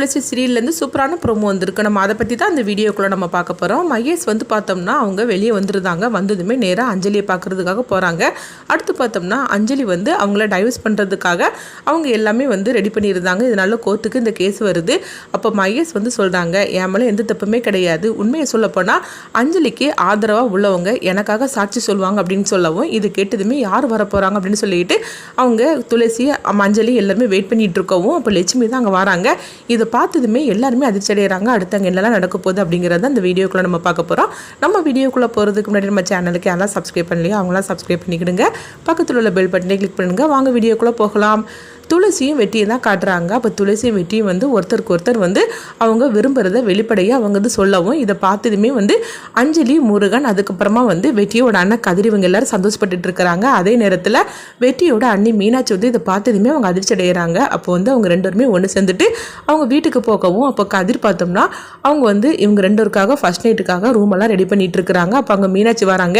துளசி சீரியல்லேருந்து சூப்பரான ப்ரோமோ வந்திருக்கு. நம்ம அதை பற்றி தான் அந்த வீடியோக்குள்ளே நம்ம பார்க்க போகிறோம் மகேஷ் வந்து பார்த்தோம்னா அவங்க வெளியே வந்துருந்தாங்க. வந்ததுமே நேராக அஞ்சலியை பார்க்குறதுக்காக போகிறாங்க அடுத்து பார்த்தோம்னா அஞ்சலி வந்து அவங்கள டைவர்ஸ் பண்ணுறதுக்காக அவங்க எல்லாமே வந்து ரெடி பண்ணியிருந்தாங்க. இதனால கோர்ட்டுக்கு இந்த கேஸ் வருது. அப்போ மகேஷ் வந்து சொல்கிறாங்க என் மேலே எந்த தப்புமே கிடையாது. உண்மையை சொல்லப்போனால் அஞ்சலிக்கு ஆதரவாக உள்ளவங்க எனக்காக சாட்சி சொல்லுவாங்க அப்படின்னு சொல்லவும் இது கேட்டதுமே யார் வரப்போகிறாங்க அப்படின்னு சொல்லிட்டு அவங்க துளசி அஞ்சலி எல்லாருமே வெயிட் பண்ணிகிட்டு இருக்கவும் அப்போ லட்சுமி தான் அங்கே வராங்க. இதை பார்த்ததுமே எல்லாருமே அதிர்ச்சி அடைகிறாங்க அடுத்து என்னெல்லாம் நடக்க போகுது அப்படிங்கிறத அந்த வீடியோக்குள்ளே நம்ம பார்க்க போகிறோம் நம்ம வீடியோக்குள்ளே போகிறதுக்கு முன்னாடி நம்ம சேனலுக்கு யாரெல்லாம் சப்ஸ்கிரைப் பண்ணலையோ அவங்களாம் சப்ஸ்கிரைப் பண்ணிக்கிடுங்க. பக்கத்தில் உள்ள பெல் பட்டனை கிளிக் பண்ணுங்க. வாங்க வீடியோக்குள்ளே போகலாம். துளசியும் வெட்டியும் தான் காட்டுறாங்க. அப்போ துளசியும் வெட்டியும் வந்து ஒருத்தருக்கு ஒருத்தர் வந்து அவங்க விரும்புகிறத வெளிப்படையாக அவங்க வந்து சொல்லவும் இதை பார்த்ததுமே வந்து அஞ்சலி முருகன் அதுக்கப்புறமா வந்து வெட்டியோட அண்ணன் கதிர் இவங்க எல்லாரும் சந்தோஷப்பட்டுட்டு இருக்கிறாங்க. அதே நேரத்தில் வெட்டியோட அண்ணி மீனாட்சி வந்து இதை பார்த்ததுமே அவங்க அதிர்ச்சி அடைகிறாங்க அப்போ வந்து அவங்க ரெண்டு பேருமே ஒன்று சேர்ந்துட்டு அவங்க வீட்டுக்கு போகவும் அப்போ கதிர் பார்த்தோம்னா அவங்க வந்து இவங்க ரெண்டோருக்காக ஃபஸ்ட் நைட்டுக்காக ரூம் எல்லாம் ரெடி பண்ணிட்டு இருக்கிறாங்க. அப்போ அங்கே மீனாட்சி வராங்க.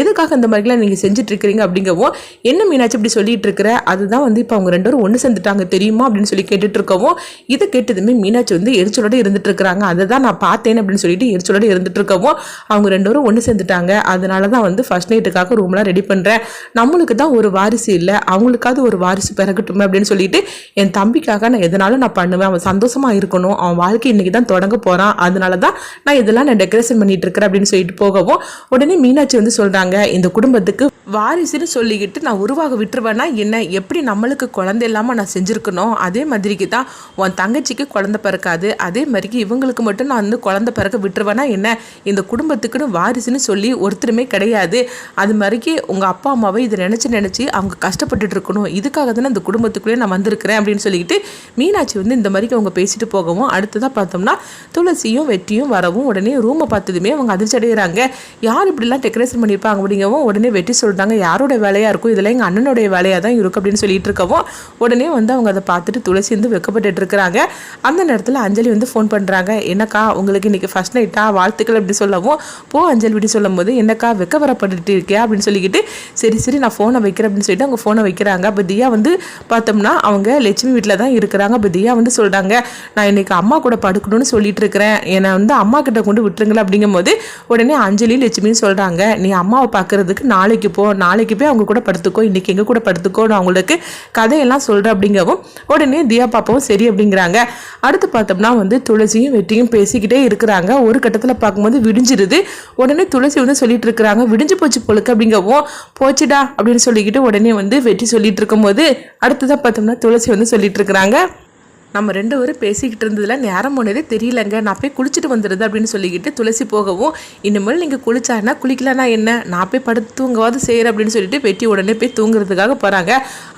எதுக்காக இந்த மாதிரிலாம் நீங்கள் செஞ்சுட்டு இருக்கிறீங்க அப்படிங்கவும் என்ன மீனாட்சி இப்படி சொல்லிட்டு இருக்கிற? அதுதான் வந்து இப்போ அவங்க ரெண்டு பேரும் ஒன்று சேர்ந்துட்டாங்க தெரியுமா அப்படின்னு சொல்லி கேட்டுட்டு இருக்கவும் இதை கேட்டதுமே மீனாட்சி வந்து எரிச்சலோட இருந்துட்டு இருக்கிறாங்க அதை தான் நான் பார்த்தேன் அப்படின்னு சொல்லிட்டு எரிச்சலோட இருந்துட்டு இருக்கவும் அவங்க ரெண்டு பேரும் ஒன்று சேர்ந்துட்டாங்க. அதனால தான் வந்து ஃபர்ஸ்ட் நைட்டுக்காக ரூம்லாம் ரெடி பண்ணுறேன் நம்மளுக்கு தான் ஒரு வாரிசு இல்லை. அவங்களுக்காவது ஒரு வாரிசு பிறகட்டுமே அப்படின்னு சொல்லிட்டு என் தம்பிக்காக நான் எதனாலும் நான் பண்ணுவேன். அவன் சந்தோஷமா இருக்கணும். அவன் வாழ்க்கை இன்னைக்கு தான் தொடங்க போறான். அதனால தான் நான் இதெல்லாம் நான் டெக்கரேஷன் பண்ணிட்டு இருக்கிறேன் அப்படின்னு சொல்லிட்டு போகவும் உடனே மீனாட்சி வந்து சொல்றாங்க இந்த குடும்பத்துக்கு வாரிசுன்னு சொல்லிக்கிட்டு நான் உருவாக விட்டுருவேன்னா என்ன? எப்படி நம்மளுக்கு குழந்தை இல்லாமல் நான் செஞ்சுருக்கணும். அதே மாதிரிக்கு தான் உன் தங்கச்சிக்கு குழந்த பிறக்காது. அதே மாதிரிக்கு இவங்களுக்கு மட்டும் நான் வந்து குழந்த பிறக்க விட்டுருவேன்னா என்ன? இந்த குடும்பத்துக்குன்னு வாரிசுன்னு சொல்லி ஒருத்தருமே கிடையாது. அது மாதிரிக்கு உங்கள் அப்பா அம்மாவை இதை நினச்சி நினச்சி அவங்க கஷ்டப்பட்டுட்டு இருக்கணும். இதுக்காக தானே இந்த குடும்பத்துக்குள்ளேயே நான் வந்திருக்கிறேன் அப்படின்னு சொல்லிக்கிட்டு மீனாட்சி வந்து இந்த மாதிரிக்கு அவங்க பேசிட்டு போகவும் அடுத்ததாக பார்த்தோம்னா துளசியும் வெட்டியும் வரவும் உடனே ரூமை பார்த்ததுமே அவங்க அதிர்ச்சி அடைகிறாங்க யார் இப்படிலாம் டெக்கரேஷன் பண்ணியிருப்பாங்க அப்படிங்கவும் உடனே வெட்டி சொல்லிட்டாங்க யாரோட வேலையாக இருக்கும்? இதில் எங்கள் அண்ணனுடைய வேலையாக தான் இருக்கும் அப்படின்னு சொல்லிட்டு இருக்கவும் உடனே வந்து அவங்க அதை பார்த்துட்டு துளசி வந்து வெக்கப்பட்டுட்டு இருக்கிறாங்க அந்த நேரத்தில் அஞ்சலி வந்து ஃபோன் பண்ணுறாங்க என்னக்கா உங்களுக்கு இன்றைக்கி ஃபஸ்ட் நைட்டா வாழ்த்துக்கள் அப்படி சொல்லவும் போ அஞ்சலி இப்படி சொல்லும் போது என்னக்கா வெக்க வரப்பட்டுட்டு இருக்கியா? அப்படின்னு சொல்லிக்கிட்டு சரி சரி நான் ஃபோனை வைக்கிறேன் அப்படின்னு சொல்லிட்டு அவங்க ஃபோனை வைக்கிறாங்க. அப்போ தியா வந்து பார்த்தோம்னா அவங்க லட்சுமி வீட்டில் தான் இருக்கிறாங்க. அப்போ தியா வந்து சொல்கிறாங்க நான் இன்னைக்கு அம்மா கூட படுக்கணும்னு சொல்லிட்டு இருக்கிறேன் என்னை வந்து அம்மா கிட்ட கொண்டு விட்டுருங்களேன் அப்படிங்கும்போது உடனே அஞ்சலி லட்சுமின்னு சொல்கிறாங்க நீ அம்மாவை பார்க்கறதுக்கு நாளைக்கு போ. நாளைக்கு போய் அவங்க கூட படுத்துக்கோ. இன்றைக்கி எங்கள் கூட படுத்துக்கோ நான் அவங்களுக்கு கதையெல்லாம் சொல்கிறேன் அப்படிங்கவும் உடனே தியா பாப்பாவும் சரி அப்படிங்கிறாங்க. அடுத்து பார்த்தோம்னா வந்து துளசியும் வெட்டியும் பேசிக்கிட்டே இருக்கிறாங்க. ஒரு கட்டத்தில் பார்க்கும்போது விடிஞ்சிருது. உடனே துளசி வந்து சொல்லிட்டு இருக்கிறாங்க. விடிஞ்சு போச்சு பொழுக்கு அப்படிங்கவும் போச்சுடா அப்படின்னு சொல்லிக்கிட்டு உடனே வந்து வெட்டி சொல்லிட்டு இருக்கும்போது அடுத்ததாக பார்த்தோம்னா துளசி வந்து சொல்லிட்டு இருக்கிறாங்க. நம்ம ரெண்டு பேரும் பேசிக்கிட்டு இருந்ததுல நேரம் போனதே தெரியலங்க. நான் போய் குளிச்சுட்டு வந்துடுது அப்படின்னு சொல்லிக்கிட்டு துளசி போகவும் இனிமேல் நீங்கள் குளிச்சானா குளிக்கலனா என்ன? நான் போய் படுத்து தூங்கவாது செய்கிறேன் அப்படின்னு சொல்லிட்டு வெட்டி உடனே போய் தூங்குறதுக்காக போகிறாங்க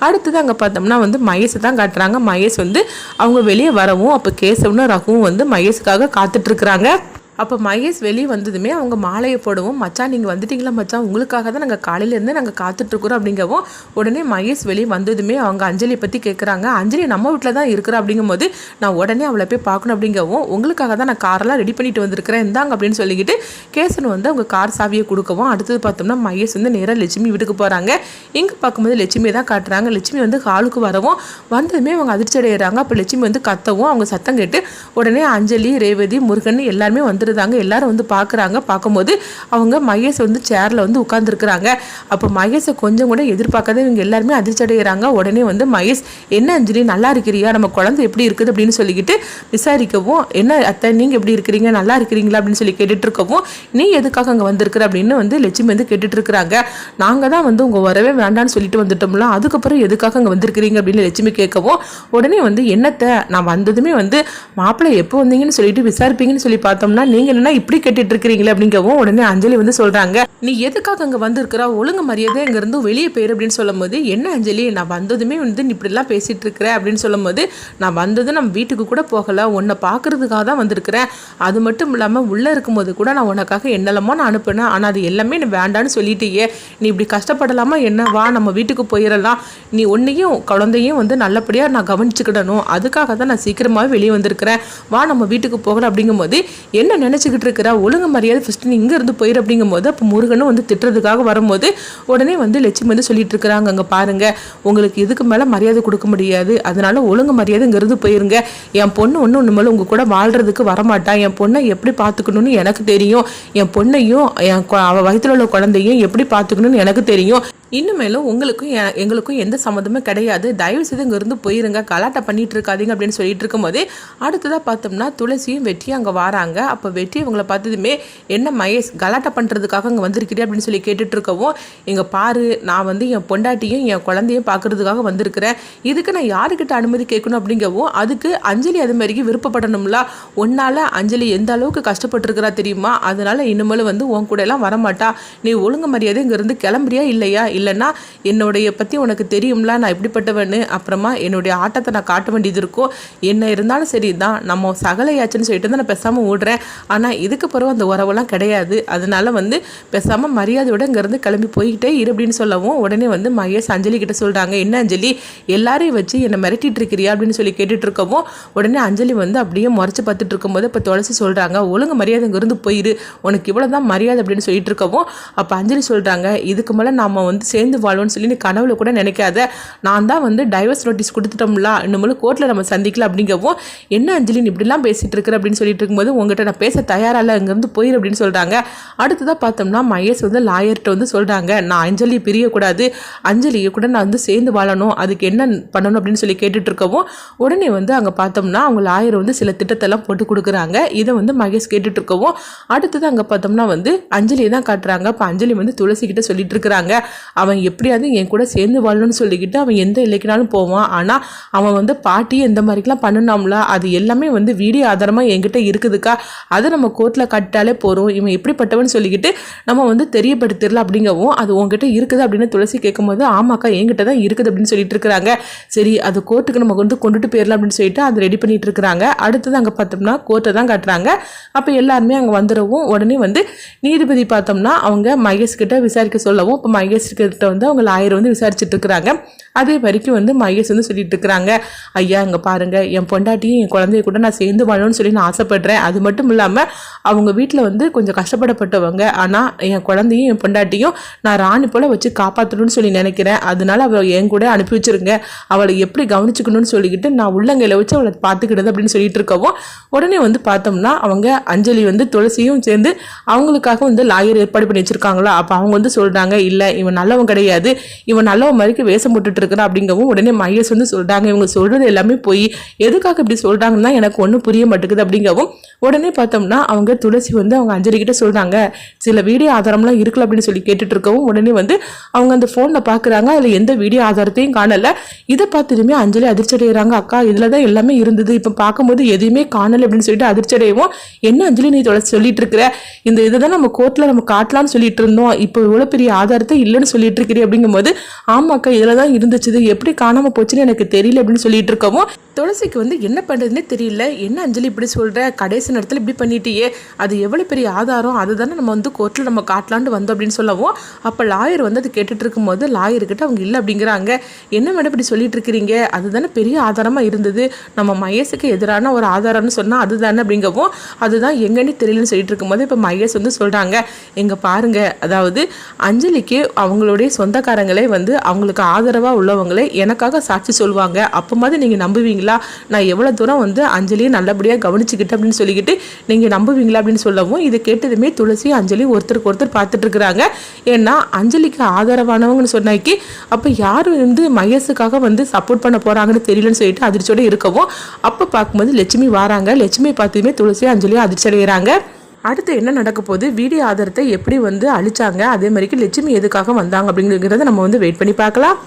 அடுத்தது அங்கே பார்த்தோம்னா வந்து மகேஷை தான் காட்டுறாங்க. மகேஷ் வந்து அவங்க வெளியே வரவும் அப்போ கேசவனும் ரகுவும் வந்து மகேஷுக்காக காத்துட்ருக்குறாங்க அப்போ மகேஷ் வெளியே வந்ததுமே அவங்க மாலையை போடவும் மச்சான் நீங்கள் வந்துட்டீங்களா மச்சான் உங்களுக்காக தான் நாங்கள் காலையிலேருந்து நாங்கள் காத்துட்ருக்குறோம் அப்படிங்கவும் உடனே மகேஷ் வெளியே வந்ததுமே அவங்க அஞ்சலியை பற்றி கேட்குறாங்க அஞ்சலி நம்ம வீட்டில் தான் இருக்கிறா? அப்படிங்கும்போது நான் உடனே அவளை போய் பார்க்கணும் அப்படிங்கவும் உங்களுக்காக தான் நான் காரெல்லாம் ரெடி பண்ணிட்டு வந்திருக்கிறேன். இந்தாங்க அப்படின்னு சொல்லிக்கிட்டு கேசன் வந்து அவங்க கார் சாவியை கொடுக்கவும் அடுத்தது பார்த்தோம்னா மகேஷ் வந்து நேராக லட்சுமி வீட்டுக்கு போகிறாங்க இங்கே பார்க்கும்போது லட்சுமி தான் காட்டுறாங்க. லட்சுமி வந்து ஹாலுக்கு வரவும் வந்ததுமே அவங்க அதிர்ச்சி அடைகிறாங்க அப்போ லட்சுமி வந்து கத்தவும் அவங்க சத்தம் கேட்டு உடனே அஞ்சலி ரேவதி முருகன் எல்லாருமே வந்துருந்தாங்க எல்லாரும் வந்து பார்க்குறாங்க. பார்க்கும்போது அவங்க மகேஷ் வந்து சேரில் வந்து உட்காந்துருக்குறாங்க அப்போ மகேஷை கொஞ்சம் கூட எதிர்பார்க்காத இவங்க எல்லாருமே அதிர்ச்சி அடைகிறாங்க. உடனே வந்து மகேஷ் என்ன அஞ்சலி? நல்லா இருக்கிறியா? நம்ம குழந்தை எப்படி இருக்குது? அப்படின்னு சொல்லிக்கிட்டு விசாரிக்கவும் என்ன அத்தை நீங்கள் எப்படி இருக்கிறீங்க? நல்லா இருக்கிறீங்களா? அப்படின்னு சொல்லி கேட்டுட்டு இருக்கவும் நீ எதுக்காக அங்கே வந்திருக்கிற? அப்படின்னு வந்து லட்சுமி வந்து கேட்டுட்டு இருக்கிறாங்க நாங்கள் தான் வந்து உங்கள் வரவே வேண்டாம்னு சொல்லிட்டு வந்துட்டோம்ல. அதுக்கப்புறம் எதுக்காக அங்கே வந்திருக்கிறீங்க? அப்படின்னு லட்சுமி கேட்கவும் உடனே வந்து என்னத்தை? நான் வந்ததுமே வந்து மாப்பிள்ளை எப்போ வந்தீங்கன்னு சொல்லிட்டு விசாரிப்பீங்கன்னு சொல்லி பார்த்தோம்னா நீங்கள் என்ன இப்படி கேட்டுட்டு இருக்கிறீங்களே அப்படிங்கவும் உடனே அஞ்சலி வந்து சொல்கிறாங்க நீ எதுக்காக அங்கே வந்திருக்கிற? ஒழுங்கு மரியாதை இங்கேருந்து வெளியே போயிரு அப்படின்னு சொல்லும் போது என்ன அஞ்சலி? நான் வந்ததுமே வந்து நீ இப்படிலாம் பேசிட்டு இருக்கிற? அப்படின்னு சொல்லும் போது நான் வந்தது நம்ம வீட்டுக்கு கூட போகலை. உன்னை பார்க்கறதுக்காக தான் வந்திருக்கிறேன். அது மட்டும் இல்லாமல் உள்ளே இருக்கும்போது கூட நான் உனக்காக என்னெல்லாமோ நான் அனுப்பினேன். ஆனால் அது எல்லாமே நீ வேண்டான்னு சொல்லிட்டேயே. நீ இப்படி கஷ்டப்படலாமா என்ன? வா நம்ம வீட்டுக்கு போயிடலாம். நீ ஒன்றையும் குழந்தையும் வந்து நல்லபடியாக நான் கவனிச்சுக்கிடணும். அதுக்காக தான் நான் சீக்கிரமாகவே வெளியே வந்திருக்கிறேன். வா நம்ம வீட்டுக்கு போகலாம். அப்படிங்கும்போது என்ன நினச்சிக்கிட்டு இருக்கிறா ஒழுங்கு மரியாதை ஃபஸ்ட்டு நீ இங்கே இருந்து அப்படிங்கும் அப்படிங்கும்போது அப்போ முருகனும் வந்து திட்டுறதுக்காக வரும்போது உடனே வந்து லட்சுமி வந்து சொல்லிட்டு இருக்கிறாங்க அங்கே பாருங்கள் உங்களுக்கு இதுக்கு மேலே மரியாதை கொடுக்க முடியாது. அதனால ஒழுங்கு மரியாதை இங்கேருந்து போயிருங்க. என் பொண்ணு ஒன்று ஒன்று மேலே உங்கள் கூட வாழ்கிறதுக்கு வரமாட்டா. என் பொண்ணை எப்படி பார்த்துக்கணும்னு எனக்கு தெரியும். என் பொண்ணையும் என் அவள் வயிற்றுல உள்ள குழந்தையும் எப்படி பார்த்துக்கணும்னு எனக்கு தெரியும். இன்னுமேலும் உங்களுக்கும் எங்களுக்கும் எந்த சம்மந்தமும் கிடையாது. தயவு செய்து இங்கேருந்து போயிருங்க. கலாட்டை பண்ணிட்டு இருக்காதீங்க அப்படின்னு சொல்லிட்டு இருக்கும்போது அடுத்ததாக பார்த்தோம்னா துளசியும் வெற்றியும் அங்கே வராங்க. அப்போ வெற்றி இவங்களை பார்த்ததுமே என்ன மகேஷ் கலாட்டை பண்ணுறதுக்காக அங்கே வந்திருக்கிறீ அப்படின்னு சொல்லி கேட்டுட்டு இருக்கவும் இங்கே பாரு நான் வந்து என் பொண்டாட்டியும் என் குழந்தையும் பார்க்கறதுக்காக வந்திருக்கிறேன். இதுக்கு நான் யாருக்கிட்ட அனுமதி கேட்கணும்? அப்படிங்கவும் அதுக்கு அஞ்சலி அது மாதிரிக்கு விருப்பப்படணும்ல. ஒன்னால் அஞ்சலி எந்த அளவுக்கு கஷ்டப்பட்டுருக்கிறா தெரியுமா? அதனால் இனிமேல் வந்து உன் கூட எல்லாம் வரமாட்டா. நீ ஒழுங்கு மரியாதை இங்கேருந்து கிளம்புறியா இல்லையா? இல்லை இல்லைன்னா என்னுடைய பற்றி உனக்கு தெரியும்ல நான் எப்படிப்பட்டவன்னு அப்புறமா என்னுடைய ஆட்டத்தை நான் காட்ட வேண்டியது இருக்கும் என்ன இருந்தாலும் சரி தான் நம்ம சகலையாச்சுன்னு சொல்லிட்டு தான் நான் பேசாமல் ஓடுறேன். ஆனால் இதுக்கு பிறகு அந்த உறவெல்லாம் கிடையாது. அதனால வந்து பேசாமல் மரியாதையோட இங்கேருந்து கிளம்பி போய்கிட்டே இரு அப்படின்னு சொல்லவும் உடனே வந்து மகேஷ் அஞ்சலி கிட்ட சொல்கிறாங்க என்ன அஞ்சலி எல்லாரையும் வச்சு என்னை மிரட்டிட்டு இருக்கிறியா? அப்படின்னு சொல்லி கேட்டுட்டு இருக்கவும் உடனே அஞ்சலி வந்து அப்படியே முறைச்சி பார்த்துட்டு இருக்கும்போது இப்போ துளசி சொல்கிறாங்க ஒழுங்கு மரியாதை இங்கேருந்து போயிரு. உனக்கு இவ்வளோ தான் மரியாதை அப்படின்னு சொல்லிட்டு இருக்கவும் அப்போ அஞ்சலி சொல்கிறாங்க இதுக்கு மேலே நாம் வந்து சேர்ந்து வாழ்வோம்னு சொல்லி நீ கனவுல கூட நினைக்காத. நான் தான் வந்து டைவர்ஸ் நோட்டீஸ் கொடுத்துட்டோம்ல இன்னும் கோர்ட்டில் நம்ம சந்திக்கல அப்படிங்கவும் என்ன அஞ்சலி நீ இப்படிலாம் பேசிகிட்டு இருக்கிற? அப்படின்னு சொல்லிட்டு இருக்கும்போது உங்ககிட்ட நான் பேச தயாராக இல்லை இங்கேருந்து போயிரு அப்படின்னு சொல்கிறாங்க அடுத்ததாக பார்த்தோம்னா மகேஷ் வந்து லாயர்கிட்ட வந்து சொல்கிறாங்க நான் அஞ்சலி பிரியக்கூடாது. அஞ்சலியை கூட நான் வந்து சேர்ந்து வாழணும். அதுக்கு என்ன பண்ணணும்? அப்படின்னு சொல்லி கேட்டுட்டு இருக்கவும் உடனே வந்து அங்கே பார்த்தோம்னா அவங்க லாயர் வந்து சில திட்டத்தெல்லாம் போட்டு கொடுக்குறாங்க. இதை வந்து மகேஷ் கேட்டுட்டு இருக்கவும் அடுத்தது அங்கே பார்த்தோம்னா வந்து அஞ்சலியை தான் காட்டுறாங்க. இப்போ அஞ்சலி வந்து துளசி கிட்ட சொல்லிட்டு இருக்கிறாங்க. அவன் எப்படியாவது என் கூட சேர்ந்து வாழணும்னு சொல்லிக்கிட்டு அவன் எந்த இல்லைக்குனாலும் போவான். ஆனால் அவன் வந்து பாட்டி எந்த மாதிரிக்கெலாம் பண்ணனாம்ல அது எல்லாமே வந்து வீடியோ ஆதாரமாக என்கிட்ட இருக்குதுக்கா. அதை நம்ம கோர்ட்டில் கட்டாலே போகிறோம் இவன் எப்படிப்பட்டவன் சொல்லிக்கிட்டு நம்ம வந்து தெரியப்படுத்திடலாம் அப்படிங்கவும் அது உங்ககிட்ட இருக்குது அப்படின்னு துளசி கேட்கும்போது ஆமாக்கா என்கிட்ட தான் இருக்குது அப்படின்னு சொல்லிட்டு இருக்கிறாங்க. சரி அது கோர்ட்டுக்கு நம்ம வந்து கொண்டுட்டு போயிடலாம் அப்படின்னு சொல்லிட்டு அதை ரெடி பண்ணிட்டு இருக்கிறாங்க. அடுத்தது அங்கே பார்த்தோம்னா கோர்ட்டை தான் காட்டுறாங்க. அப்போ எல்லாருமே அங்கே வந்துடவும் உடனே வந்து நீதிபதி பார்த்தோம்னா அவங்க மகேஷ் கிட்ட விசாரிக்க சொல்லவும் இப்போ மகேஷ்க்கு கிட்ட வந்து அவங்க லாயர் வந்து விசாரிச்சுட்டு இருக்கிறாங்க. அதே வரைக்கும் வந்து மகேஷ் வந்து சொல்லிட்டு இருக்கிறாங்க. ஐயா இங்கே பாருங்க என் பொண்டாட்டியும் என் குழந்தைய கூட நான் சேர்ந்து வாழணும்னு சொல்லி நான் ஆசைப்படுறேன். அது மட்டும் இல்லாமல் அவங்க வீட்டில் வந்து கொஞ்சம் கஷ்டப்படப்பட்டவங்க. ஆனால் என் குழந்தையும் என் பொண்டாட்டியும் நான் ராணி போல் வச்சு காப்பாற்றணும்னு சொல்லி நினைக்கிறேன். அதனால அவள் என் கூட அனுப்பி வச்சிருங்க. அவளை எப்படி கவனிச்சுக்கணும்னு சொல்லிக்கிட்டு நான் உள்ளங்கையில் வச்சு அவளை பார்த்துக்கிடுது அப்படின்னு சொல்லிட்டு இருக்கவும் உடனே வந்து பார்த்தோம்னா அவங்க அஞ்சலி வந்து துளசியும் சேர்ந்து அவங்களுக்காக வந்து லாயர் ஏற்பாடு பண்ணி வச்சுருக்காங்களா? அப்போ அவங்க வந்து சொல்கிறாங்க இல்லை இவன் நல்லவன் கிடையாது. இவன் நல்லவன் மாதிரிக்கு வேஷம் போட்டுட்டு இருக்கிறான் அப்படிங்கவும் உடனே மகேஷ் வந்து சொல்கிறாங்க இவங்க சொல்றது எல்லாமே போய். எதுக்காக இப்படி சொல்றாங்கன்னா எனக்கு ஒன்றும் புரிய மாட்டேங்குது அப்படிங்கவும் உடனே பார்த்தோம்னா அவங்க துளசி வந்து அவங்க அஞ்சலி கிட்ட சொல்றாங்க. சில வீடியோ ஆதாரம்லாம் இருக்குல்ல அப்படின்னு சொல்லி கேட்டுட்டு இருக்கவும் உடனே வந்து அவங்க அந்த ஃபோனில் பார்க்குறாங்க அதில் எந்த வீடியோ ஆதாரத்தையும் காணலை. இதை பார்த்துட்டுமே அஞ்சலி அதிர்ச்சி அடைகிறாங்க அக்கா இதில் தான் எல்லாமே இருந்தது. இப்போ பார்க்கும்போது எதையுமே காணலை அப்படின்னு சொல்லிட்டு அதிர்ச்சி அடையவும் என்ன அஞ்சலி நீ தொலை சொல்லிட்டு இருக்கிற இந்த இதை தான் நம்ம கோர்ட்டில் நம்ம காட்டலாம்னு சொல்லிட்டு இருந்தோம் இப்போ இவ்வளோ பெரிய ஆதாரத்தை இல்லைன்னு சொல்லிட்டு இருக்கிறீ அப்படிங்கும்போது ஆமாக்கா இதில் தான் இருந்துச்சு. இது எப்படி காணாமல் போச்சுன்னு எனக்கு தெரியல அப்படின்னு சொல்லிட்டு இருக்கவும் துளசிக்கு வந்து என்ன பண்ணுறதுனே தெரியல. என்ன அஞ்சலி இப்படி சொல்கிற கடைசி நேரத்தில் இப்படி பண்ணிட்டியே. அது எவ்வளோ பெரிய ஆதாரம்? அதுதானே நம்ம வந்து கோர்ட்டில் நம்ம காட்டலான்னு வந்தோம் அப்படின்னு சொல்லவும் அப்போ லாயர் வந்து அது கேட்டுட்டு இருக்கும்போது லாயர்கிட்ட அவங்க இல்லை அப்படிங்கிறாங்க. என்ன மேடம் இப்படி சொல்லிட்டு இருக்கிறீங்க அதுதானே பெரிய ஆதாரமாக இருந்தது. நம்ம மகேஷுக்கு எதிரான ஒரு ஆதாரம்னு சொன்னால் அதுதானே அப்படிங்கவும் அதுதான் எங்கன்னு தெரியலன்னு சொல்லிட்டு இருக்கும்போது இப்போ மகேஷ் வந்து சொல்கிறாங்க எங்கே பாருங்க. அதாவது அஞ்சலிக்கு அவங்களோட உங்களுடைய சொந்தக்காரங்களே வந்து அவங்களுக்கு ஆதரவாக உள்ளவங்களே எனக்காக சாட்சி சொல்லுவாங்க. அப்போ மாதிரி நீங்கள் நம்புவீங்களா? நான் எவ்வளோ தூரம் வந்து அஞ்சலியை நல்லபடியாக கவனிச்சுக்கிட்டேன் அப்படின்னு சொல்லிக்கிட்டு நீங்கள் நம்புவீங்களா அப்படின்னு சொல்லவும் இதை கேட்டதுமே துளசி அஞ்சலி ஒருத்தருக்கு ஒருத்தர் பார்த்துட்டு இருக்கிறாங்க. ஏன்னா அஞ்சலிக்கு ஆதரவானவங்கன்னு சொன்னாக்கி அப்போ யார் வந்து மகேஷுக்காக வந்து சப்போர்ட் பண்ண போகிறாங்கன்னு தெரியலன்னு சொல்லிட்டு அதிர்ச்சியோட இருக்கவும் அப்போ பார்க்கும்போது லட்சுமி வராங்க. லட்சுமி பார்த்ததுமே துளசி அஞ்சலியும் அதிர்ச்சி அடைகிறாங்க. அடுத்து என்ன நடக்க போகுது? வீடியோ ஆதாரத்தை எப்படி வந்து அழிச்சாங்க? அதே மாதிரிக்கு லட்சுமி எதுக்காக வந்தாங்க அப்படிங்கிறத நம்ம வந்து வெயிட் பண்ணி பார்க்கலாம்.